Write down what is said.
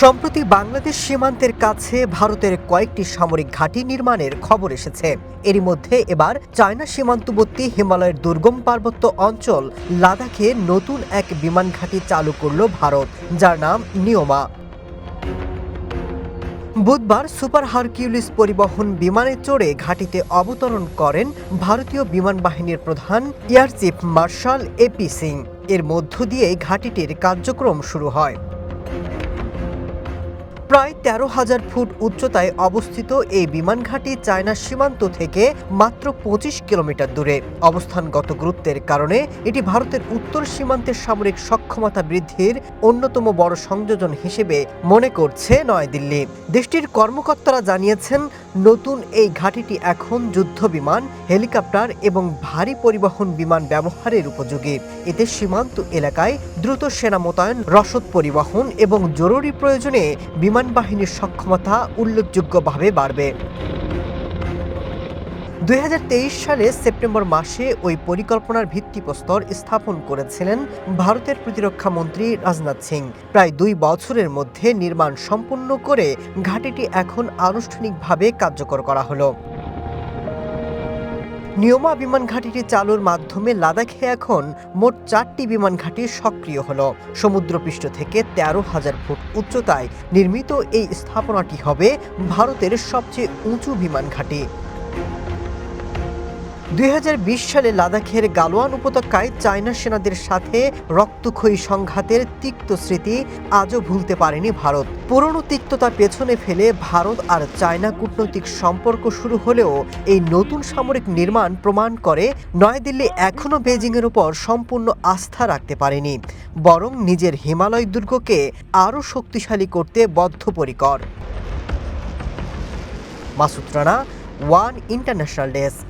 সম্প্রতি বাংলাদেশ সীমান্তের কাছে ভারতের কয়েকটি সামরিক ঘাঁটি নির্মাণের খবর এসেছে। এরই মধ্যে এবার চায়না সীমান্তবর্তী হিমালয়ের দুর্গম পার্বত্য অঞ্চল লাদাখে নতুন এক বিমান ঘাঁটি চালু করল ভারত, যার নাম নিয়মা বুধবার সুপার হারকিউলিস পরিবহন বিমানে চড়ে ঘাঁটিতে অবতরণ করেন ভারতীয় বিমান বাহিনীর প্রধান air chief marshal AP Singh. এর মধ্য দিয়ে ঘাঁটিটির কার্যক্রম শুরু হয়। প্রায় তেরো হাজার ফুট উচ্চতায় অবস্থিত এই বিমান ঘাঁটি চায়না সীমান্ত থেকে মাত্র পঁচিশ কিলোমিটার দূরে। অবস্থানগত গুরুত্বের কারণে এটি ভারতের উত্তর সীমান্তের সামরিক সক্ষমতা বৃদ্ধির অন্যতম বড় সংযোজন হিসেবে মনে করছে নয়াদিল্লি। দেশটির কর্মকর্তারা জানিয়েছেন, নতুন এই ঘাঁটিটি এখন যুদ্ধ বিমান হেলিকপ্টার এবং ভারী পরিবহন বিমান ব্যবহারের উপযোগী। এতে সীমান্ত এলাকায় দ্রুত সেনা মোতায়েন, রসদ পরিবহন এবং জরুরি প্রয়োজনে বিমান বাহিনীর সক্ষমতা উল্লেখযোগ্যভাবে বাড়বে। দুই হাজার তেইশ সালে সেপ্টেম্বর মাসে ওই পরিকল্পনার ভিত্তিপ্রস্তর স্থাপন করেছিলেন ভারতের প্রতিরক্ষা মন্ত্রী রাজনাথ সিং। প্রায় দুই বছরের মধ্যে নির্মাণ সম্পূর্ণ করে ঘাটিটি এখন আনুষ্ঠানিকভাবে কার্যকর করা হলো। নিয়মা বিমান ঘাঁটিটি চালুর মাধ্যমে লাদাখে এখন মোট চারটি বিমান ঘাঁটি সক্রিয় হল। সমুদ্রপৃষ্ঠ থেকে তেরো হাজার ফুট উচ্চতায় নির্মিত এই স্থাপনাটি হবে ভারতের সবচেয়ে উঁচু বিমান ঘাঁটি দুই হাজার বিশ সালে লাদাখের গালোয়ান উপত্যকায় চায়না সেনাদের সাথে রক্তক্ষয়ী সংঘাতের তিক্ত স্মৃতি আজও ভুলতে পারেনি ভারত। পুরনো তিক্ততা পেছনে ফেলে ভারত আর চায়না কূটনৈতিক সম্পর্ক শুরু হলেও এই নতুন সামরিক নির্মাণ প্রমাণ করে নয়াদিল্লি এখনও বেজিংয়ের উপর সম্পূর্ণ আস্থা রাখতে পারেনি। বরং নিজের হিমালয় দুর্গকে আরও শক্তিশালী করতে বদ্ধপরিকর। Masud Rana, one international desk.